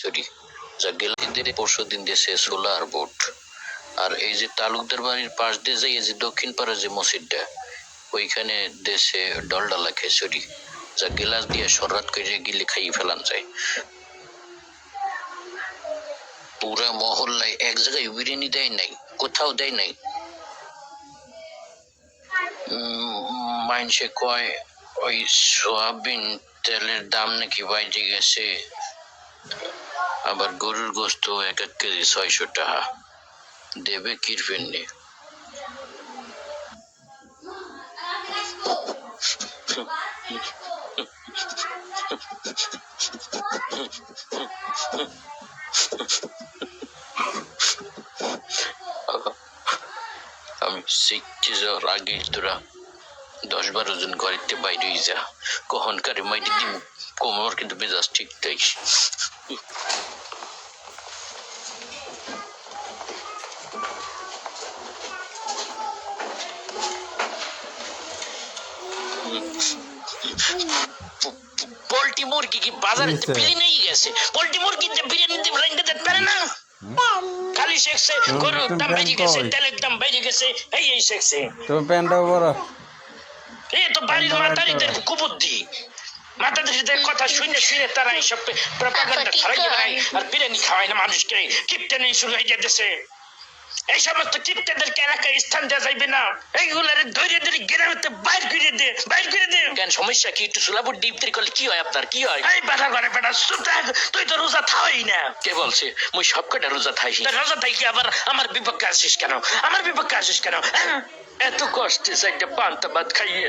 Sorry, যা গেল দিন পরশু দিন দিয়েছে সোলার বোট। আর এই যে তালুকদার বাড়ির পাশ দিয়ে যাই যে দক্ষিণ পাড়ে যে মসজিদটা, ওইখানে দেশে ডলডালা খেসুরি যা গিলাস দিয়ে সরাত করে গিলে খাইয়ে ফেলান যায়। পুরা মহল্লায় এক জায়গায় বিরিয়ানি দেয় নাই, কোথাও দেয় নাই। মাইনসে কয়, ওই সোয়াবিন তেলের দাম নাকি বাইরে গেছে। আবার গরুর গোস্ত এক এক কেজি ছয়শো টাকা। দেবে কিরফেন নে। আমি যাওয়ার আগে তোরা দশ বারো জন ঘরেতে বাইরে যা। কখন কারে মাইটি দিব? কোমর কিন্তু মেজাজ ঠিক তাই। পোল্ট্রি মুরগি কি বাজারে নিয়ে গেছে? পোল্ট্রি মুরগি যে বিরিয়ানি দিয়ে দিতে পারে না? খালি শেখছে গরুর দাম বেড়ে গেছে তেলের দাম বেড়ে গেছে এই এই শেখছে তুমি প্যান্টটা বড় এই তো বাড়ির মাতারিদের। কুবুদ্ধি। মাতারিদের কথা শুনে শুনে তারা এইসব প্রপাগান্ডা ছড়াই আর বিরিয়ানি খাওয়ায় না মানুষকে। কিপটেনি শুরু হয়ে যেতেছে এই সমস্ত কিপ্টেদেরকে এলাকায় স্থান দেওয়া যাইবে না। এইগুলার ধৈর্য ধরে গ্রামেতে বাইর করে দে বাইর করে দে। কেন সমস্যা কি? একটু ডিপ ডিপত্রি করলে কি হয় আপনার? কি হয়? এই বাধা করে বেটা সুতা তুই তো রোজা থাই না। কে বলছে? মুই সবকটা রোজা থাই রোজা থাই কি আবার? আমার বিপক্ষে আসিস কেন? আমার বিপক্ষে আসিস কেন? এত কষ্টে সাইডটা পান্তা ভাত খাইয়ে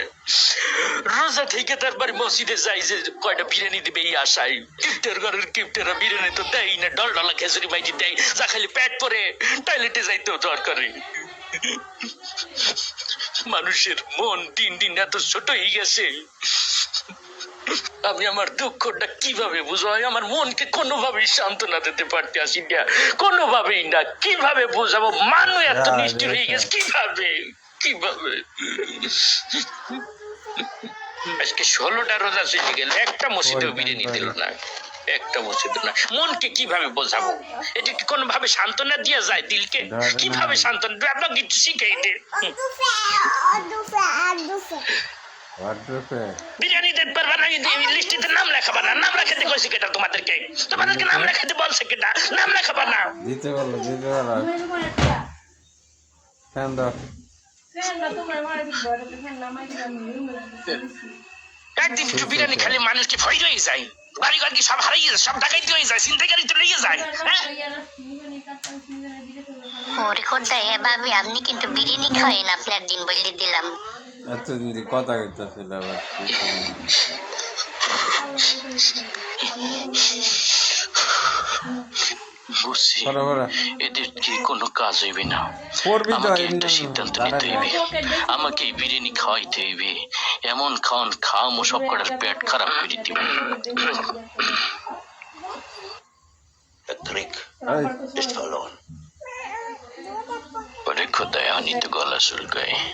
রোজা থেকে তারপরে মসজিদে যাই যে কয়টা বিরিয়ানি দিবে এই আশাই কিপ্টের ঘরের কিপ্টেরা বিরিয়ানি তো দেয় না ডল ডলা খেসুরি মাইজি দেয় যা খালি পেট পরে টয়লেটে যাইতেও দরকারি। মানুষের মন দিন দিন এত ছোট হয়ে গেছে। আমি আমার দুঃখটা কীভাবে আমি আমার মনকে কোনোভাবেই সান্ত্বনা দিতে পারতে আসি না। কোনোভাবেই না। কীভাবে বোঝাবো? মানুষ এত যা, নিষ্ঠুর হয়ে গেছে কীভাবে? কীভাবে আজকে ষোলোটা রোজা শেষে গেল একটা মসজিদেও বিরিয়ানি। দিল না। একটা মসজিদ না। মনকে কীভাবে বোঝাবো? এটা কি কোনো ভাবে সান্ত্বনা দিয়ে যায় দিলকে? কীভাবে সান্ত্বনা আপনাকে কিছু শিখাই দে। বিরিয়ানি দিতে পারবা না? লিস্টিতে নাম লেখাবা না। নাম লেখাতে কইছে কেটা তোমাদেরকে? তোমাদেরকে নাম লেখাতে বলছে কেটা? নাম লেখাবা না। দিতে বলো দিতে বলো। একদিন একটু বিরিয়ানি খালি মানুষ কি ভয় রয়ে যায়? বাড়ি ঘর কি সব হারিয়ে যায় সব ডাকাইতে হয়ে যায় চিন্তাকারী তো লেগে যায় হ্যাঁ? ওরে খোদ্দা এ ভাবি আপনি কিন্তু বিরিয়ানি খাওয়েন আপনার দিন বলে দিলাম। এত দিদি কথা কইতেছিল আবার বুঝছি এদের কি কোনো কাজ হইবে না আমাকে একটা সিদ্ধান্ত নিতে হইবে আমাকে বিরিয়ানি খাওয়াইতে হইবে এমন খাওয়ান খাওয়ামো সব কটার পেট খারাপ করে দিবে on. ওরে খোদায় আমি তো গলা চুলকায় এদিক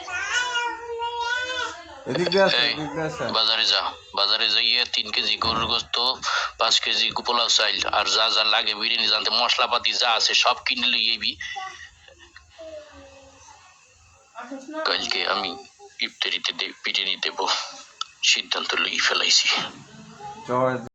দিয়ে আসো এই, এদিক দিয়ে আসো বাজারে যা বাজারে যাইয়ে তিন কেজি গরুর গোস্ত পাঁচ কেজি পোলাও চাইল আর যা যা লাগে বিরিয়ানি জানতে মশলাপাতি যা আছে সব কিনে কালকে আমি ইফতারিতে বিরিয়ানি দেব সিদ্ধান্ত লই ফেলাইছি।